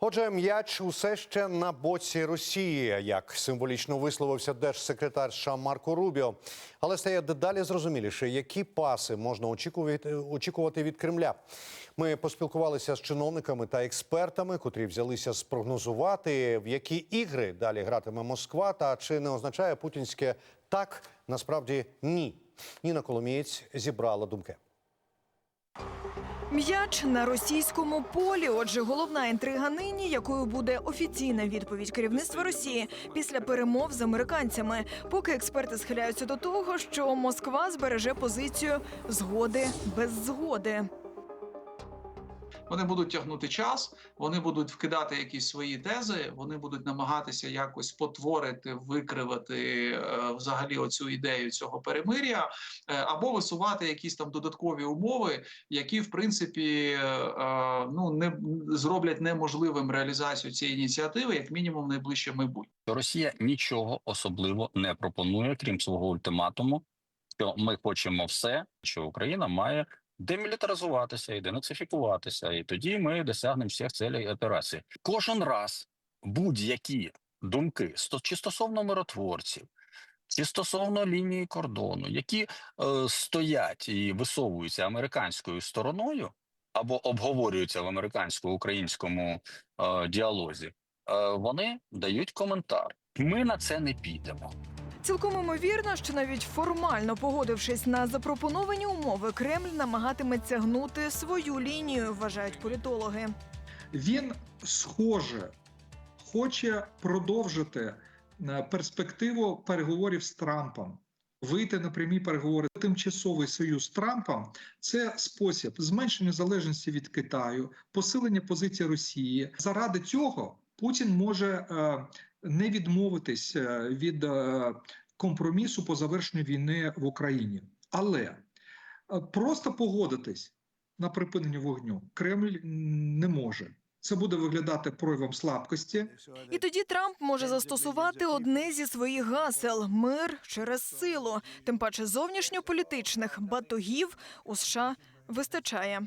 Отже, м'яч усе ще на боці Росії, як символічно висловився держсекретар США Марко Рубіо. Але стає дедалі зрозуміліше, які паси можна очікувати, від Кремля. Ми поспілкувалися з чиновниками та експертами, котрі взялися спрогнозувати, в які ігри далі гратиме Москва, та чи не означає путінське так насправді ні. Ніна Коломієць зібрала думки. М'яч на російському полі. Отже, головна інтрига нині, якою буде офіційна відповідь керівництва Росії після перемов з американцями. Поки експерти схиляються до того, що Москва збереже позицію згоди без згоди. Вони будуть тягнути час, вони будуть вкидати якісь свої тези, вони будуть намагатися якось потворити, викривати е, взагалі оцю ідею цього перемир'я, е, або висувати якісь там додаткові умови, які в принципі е, е, ну не зроблять неможливим реалізацію цієї ініціативи, як мінімум найближче майбутнє. Росія нічого особливо не пропонує, крім свого ультиматуму, що ми хочемо все, що Україна має демілітаризуватися і денацифікуватися, і тоді ми досягнемо всіх целей операції. Кожен раз будь-які думки чи стосовно миротворців, чи стосовно лінії кордону, які е, стоять і висовуються американською стороною або обговорюються в американсько-українському е, діалозі, е, вони дають коментар. Ми на це не підемо. Цілком імовірно, що навіть формально погодившись на запропоновані умови, Кремль намагатиметься гнути свою лінію, вважають політологи. Він схоже хоче продовжити е, перспективу переговорів з Трампом. Вийти на прямі переговори. Тимчасовий союз з Трампом це спосіб зменшення залежності від Китаю, посилення позиції Росії. Заради цього Путін може е, не відмовитись е, від е, компромісу по завершенню війни в Україні, але е, просто погодитись на припинення вогню Кремль не може. Це буде виглядати проявом слабкості. І тоді Трамп може застосувати одне зі своїх гасел мир через силу. Тим паче зовнішньополітичних батогів у США вистачає.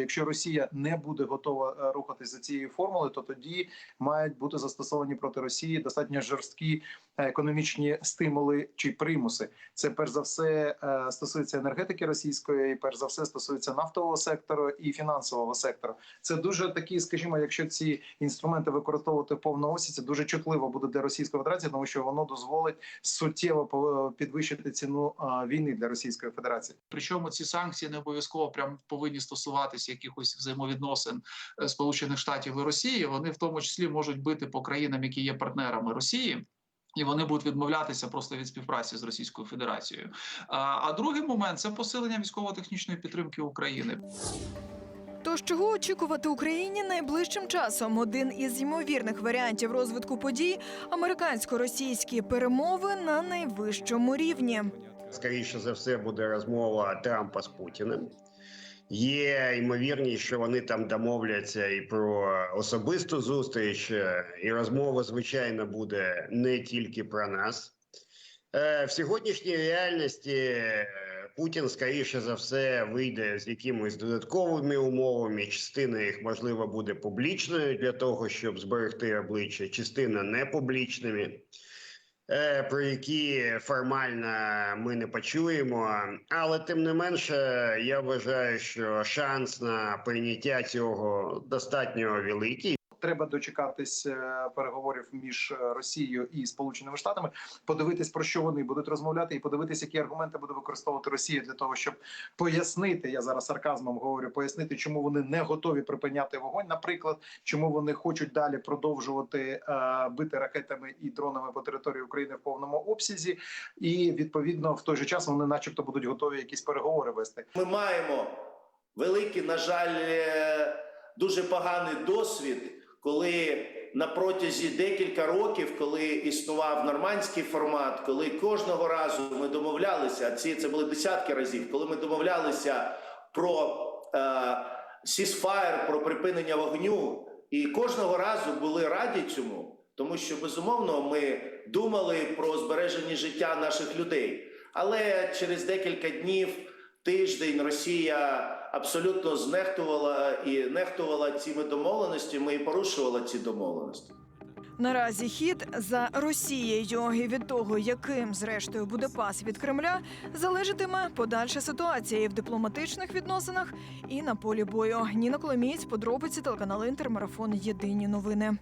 Якщо Росія не буде готова е, рухатися за цією формулою, то тоді мають бути застосовані проти Росії достатньо жорсткі е, економічні стимули чи примуси. Це перш за все е, стосується енергетики російської, перш за все стосується нафтового сектору і фінансового сектору. Це дуже такі, скажімо, якщо ці інструменти використовувати в повному осі, це дуже чутливо буде для Російської Федерації, тому що воно дозволить суттєво підвищити ціну війни для Російської Федерації. Причому ці санкції не обов'язково прям повинні стосуватися якихось взаємовідносин е, Сполучених Штатів і Росії. Вони в тому числі можуть бити по країнам, які є партнерами Росії. І вони будуть відмовлятися просто від співпраці з Російською Федерацією. А, а другий момент це посилення військово-технічної підтримки України. Тож чого очікувати Україні найближчим часом? Один із ймовірних варіантів розвитку подій американсько-російські перемови на найвищому рівні. скоріше за все буде розмова Трампа з Путіним. Є ймовірність, що вони там домовляться і про особисту зустріч, е, і розмова, звичайно, буде не тільки про нас. Е, В сьогоднішній реальності е, Путін, скоріше за все, вийде з якимись додатковими умовами. Частина їх, можливо, буде публічною для того, щоб зберегти обличчя, частина не публічними про які формально ми не почуємо. Але тим не менше, я вважаю, що шанс на прийняття цього достатньо великий. Треба дочекатись е, переговорів між е, Росією і Сполученими Штатами, подивитись про що вони будуть розмовляти, і подивитись, які аргументи буде використовувати Росія для того, щоб пояснити. Я зараз сарказмом говорю, пояснити, чому вони не готові припиняти вогонь. Наприклад, чому вони хочуть далі продовжувати е, бити ракетами і дронами по території України в повному обсязі, і відповідно в той же час вони, начебто, будуть готові якісь переговори вести. Ми маємо великий, на жаль, е, дуже поганий досвід, коли на протязі декілька років, коли існував нормандський формат, коли кожного разу ми домовлялися, ці це були десятки разів, коли ми домовлялися про е, ceasefire, про припинення вогню, і кожного разу були раді цьому, тому що безумовно ми думали про збереження життя наших людей. Але через декілька днів, тиждень Росія абсолютно знехтувала і нехтувала цими домовленостями і порушувала ці домовленості. Наразі хід за Росією і від того, яким зрештою буде пас від Кремля, залежатиме подальша ситуація і в дипломатичних відносинах і на полі бою. Ніна Коломієць, подробиці телеканал Інтермарафон. Єдині новини.